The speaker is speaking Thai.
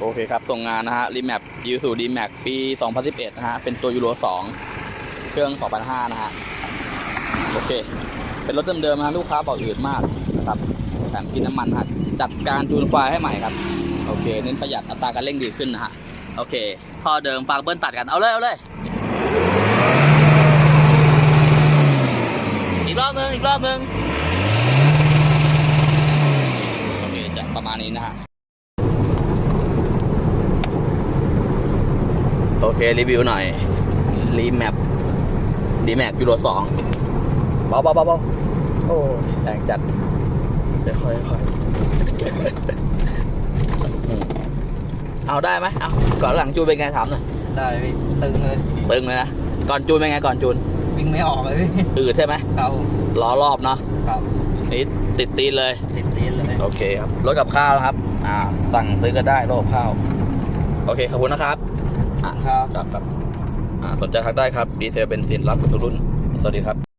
โอเคครับส่งงานนะฮะรีแมปยูสูดีแมปปี 2011 นะฮะ เป็นตัวยูโร 2 เครื่อง2,500นะฮะ โอเค เป็นรถเดิมๆนะลูกค้าบอกอืดมากนะครับแถมกินน้ำมันฮะ จัดการจูนไฟให้ใหม่ครับ โอเค เน้นประหยัดอัตราการเร่งดีขึ้นนะฮะ โอเคท่อเดิมฝากเบิ้ลตัดกัน เอาเลย เอาเลย อีกรอบนึง อีกรอบนึง โอเคจะประมาณนี้นะฮะ โอเค รีวิวหน่อย รีแมปรีแมปยูโรสองเบาเบาเบาเบาโอ้ยแรงจัดค่อยๆค่อยๆอืมเอาได้ไหมเอาก่อนหลังจูนเป็นไงถามหน่อยได้พี่ตึงเลยตึงเลยนะก่อนจูนเป็นไงก่อนจูนวิ่งไม่ออกเลยพี่อืดใช่ไหมครับผมล้อรอบเนาะครับนี่ติดตีนเลยติดตีนเลยโอเคครับรถกับข้าวนะครับ อ่า สั่งซื้อก็ได้รถกับข้าว โอเคขอบคุณนะครับอะ ครับ ครับครับอ่าสนใจทักได้ครับดีเซลเบนซินรับทุกรุ่น สวัสดีครับ